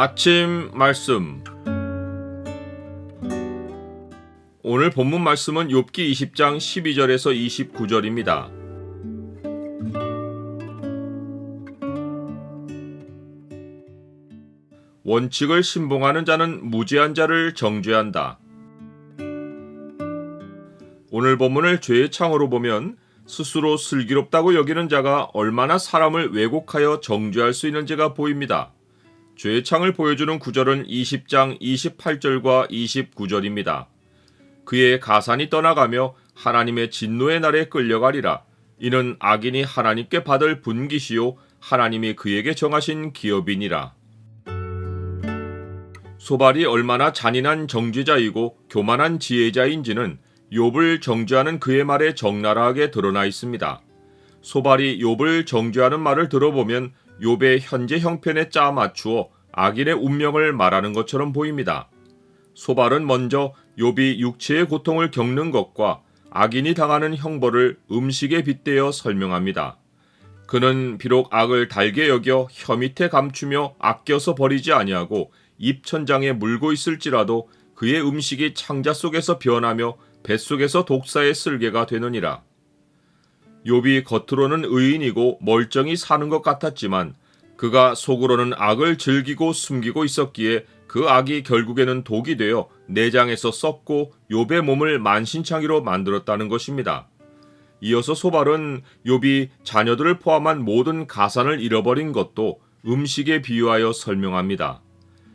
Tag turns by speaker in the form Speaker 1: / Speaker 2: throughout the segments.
Speaker 1: 아침 말씀 오늘 본문 말씀은 욥기 20장 12절에서 29절입니다. 원칙을 신봉하는 자는 무지한 자를 정죄한다. 오늘 본문을 죄의 창으로 보면 스스로 슬기롭다고 여기는 자가 얼마나 사람을 왜곡하여 정죄할 수 있는지가 보입니다. 죄의 창을 보여주는 구절은 20장 28절과 29절입니다. 그의 가산이 떠나가며 하나님의 진노의 날에 끌려가리라. 이는 악인이 하나님께 받을 분기시요 하나님이 그에게 정하신 기업이니라. 소발이 얼마나 잔인한 정죄자이고 교만한 지혜자인지는 욥을 정죄하는 그의 말에 적나라하게 드러나 있습니다. 소발이 욥을 정죄하는 말을 들어보면 욥의 현재 형편에 짜 맞추어 악인의 운명을 말하는 것처럼 보입니다. 소발은 먼저 욥이 육체의 고통을 겪는 것과 악인이 당하는 형벌을 음식에 빗대어 설명합니다. 그는 비록 악을 달게 여겨 혀 밑에 감추며 아껴서 버리지 아니하고 입천장에 물고 있을지라도 그의 음식이 창자 속에서 변하며 뱃속에서 독사의 쓸개가 되느니라. 욥이 겉으로는 의인이고 멀쩡히 사는 것 같았지만 그가 속으로는 악을 즐기고 숨기고 있었기에 그 악이 결국에는 독이 되어 내장에서 썩고 욥의 몸을 만신창이로 만들었다는 것입니다. 이어서 소발은 욥이 자녀들을 포함한 모든 가산을 잃어버린 것도 음식에 비유하여 설명합니다.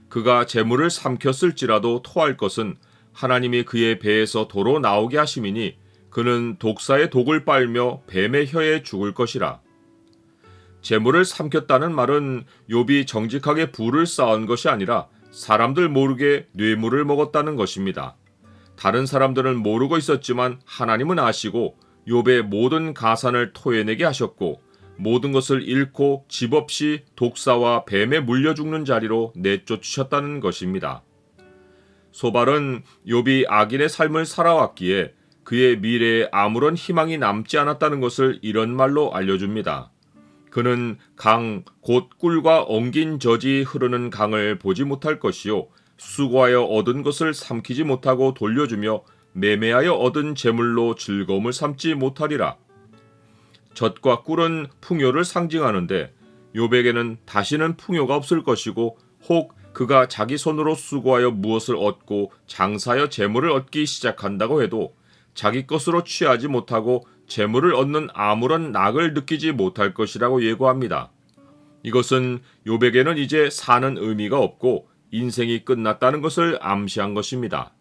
Speaker 1: 그가 재물을 삼켰을지라도 토할 것은 하나님이 그의 배에서 도로 나오게 하심이니 그는 독사의 독을 빨며 뱀의 혀에 죽을 것이라. 재물을 삼켰다는 말은 욥이 정직하게 부를 쌓은 것이 아니라 사람들 모르게 뇌물을 먹었다는 것입니다. 다른 사람들은 모르고 있었지만 하나님은 아시고 욥의 모든 가산을 토해내게 하셨고 모든 것을 잃고 집 없이 독사와 뱀에 물려 죽는 자리로 내쫓으셨다는 것입니다. 소발은 욥이 악인의 삶을 살아왔기에 그의 미래에 아무런 희망이 남지 않았다는 것을 이런 말로 알려줍니다. 그는 강, 곧 꿀과 엉긴 젖이 흐르는 강을 보지 못할 것이요. 수고하여 얻은 것을 삼키지 못하고 돌려주며 매매하여 얻은 재물로 즐거움을 삼지 못하리라. 젖과 꿀은 풍요를 상징하는데 요백에는 다시는 풍요가 없을 것이고 혹 그가 자기 손으로 수고하여 무엇을 얻고 장사하여 재물을 얻기 시작한다고 해도 자기 것으로 취하지 못하고 재물을 얻는 아무런 낙을 느끼지 못할 것이라고 예고합니다. 이것은 요백에는 이제 사는 의미가 없고 인생이 끝났다는 것을 암시한 것입니다.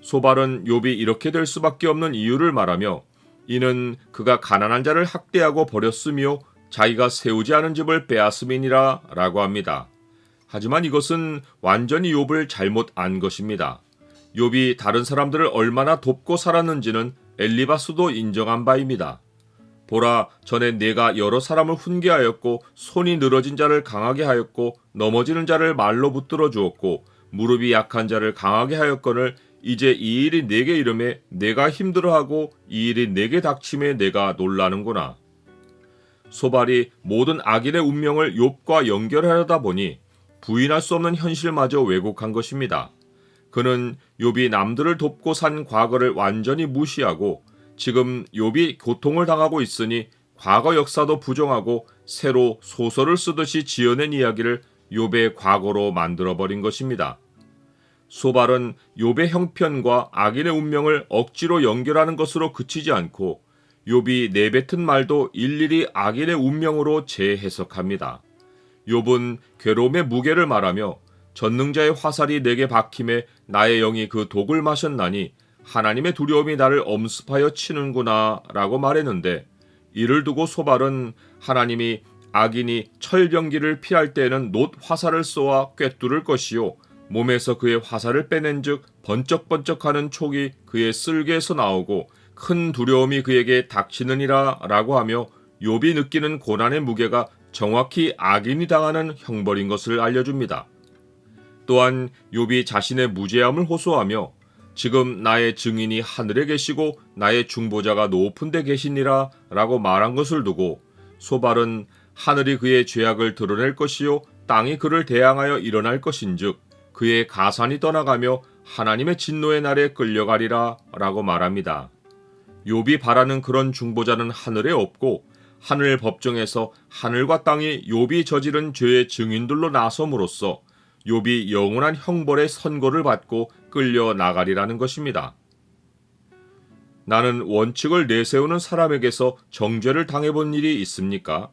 Speaker 1: 소발은 욥이 이렇게 될 수밖에 없는 이유를 말하며 이는 그가 가난한 자를 학대하고 버렸으며 자기가 세우지 않은 집을 빼앗음이니라 라고 합니다. 하지만 이것은 완전히 욥을 잘못 안 것입니다. 욥이 다른 사람들을 얼마나 돕고 살았는지는 엘리바스도 인정한 바입니다. 보라, 전에 내가 여러 사람을 훈계하였고 손이 늘어진 자를 강하게 하였고 넘어지는 자를 말로 붙들어 주었고 무릎이 약한 자를 강하게 하였거늘 이제 이 일이 내게 이름에 내가 힘들어하고 이 일이 내게 닥침에 내가 놀라는구나. 소발이 모든 악인의 운명을 욥과 연결하려다 보니 부인할 수 없는 현실마저 왜곡한 것입니다. 그는 욥이 남들을 돕고 산 과거를 완전히 무시하고 지금 욥이 고통을 당하고 있으니 과거 역사도 부정하고 새로 소설을 쓰듯이 지어낸 이야기를 욥의 과거로 만들어 버린 것입니다. 소발은 욥의 형편과 악인의 운명을 억지로 연결하는 것으로 그치지 않고 욥이 내뱉은 말도 일일이 악인의 운명으로 재해석합니다. 욥은 괴로움의 무게를 말하며 전능자의 화살이 내게 박힘에 나의 영이 그 독을 마셨나니 하나님의 두려움이 나를 엄습하여 치는구나 라고 말했는데 이를 두고 소발은 하나님이 악인이 철병기를 피할 때에는 놋 화살을 쏘아 꿰뚫을 것이요 몸에서 그의 화살을 빼낸즉 번쩍번쩍하는 촉이 그의 쓸개에서 나오고 큰 두려움이 그에게 닥치느니라 라고 하며 욥이 느끼는 고난의 무게가 정확히 악인이 당하는 형벌인 것을 알려줍니다. 또한 욥이 자신의 무죄함을 호소하며 지금 나의 증인이 하늘에 계시고 나의 중보자가 높은 데 계시니라 라고 말한 것을 두고 소발은 하늘이 그의 죄악을 드러낼 것이요 땅이 그를 대항하여 일어날 것인즉 그의 가산이 떠나가며 하나님의 진노의 날에 끌려가리라 라고 말합니다. 욥이 바라는 그런 중보자는 하늘에 없고 하늘 법정에서 하늘과 땅이 욥이 저지른 죄의 증인들로 나섬으로써 욥이 영원한 형벌의 선고를 받고 끌려 나가리라는 것입니다. 나는 원칙을 내세우는 사람에게서 정죄를 당해본 일이 있습니까?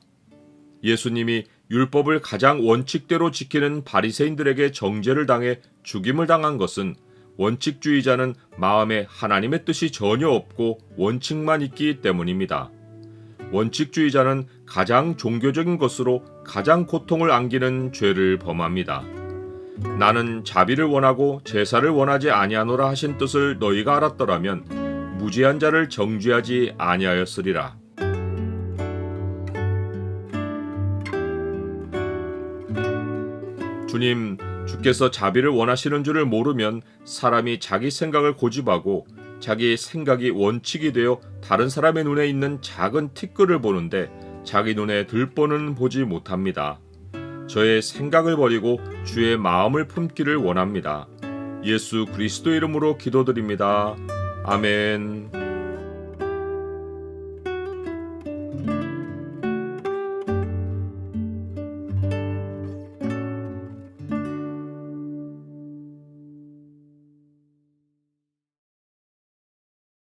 Speaker 1: 예수님이 율법을 가장 원칙대로 지키는 바리새인들에게 정죄를 당해 죽임을 당한 것은 원칙주의자는 마음에 하나님의 뜻이 전혀 없고 원칙만 있기 때문입니다. 원칙주의자는 가장 종교적인 것으로 가장 고통을 안기는 죄를 범합니다. 나는 자비를 원하고 제사를 원하지 아니하노라 하신 뜻을 너희가 알았더라면 무지한 자를 정죄하지 아니하였으리라. 주님, 주께서 자비를 원하시는 줄을 모르면 사람이 자기 생각을 고집하고 자기 생각이 원칙이 되어 다른 사람의 눈에 있는 작은 티끌을 보는데 자기 눈에 들보는 보지 못합니다. 저의 생각을 버리고 주의 마음을 품기를 원합니다. 예수 그리스도 이름으로 기도드립니다. 아멘.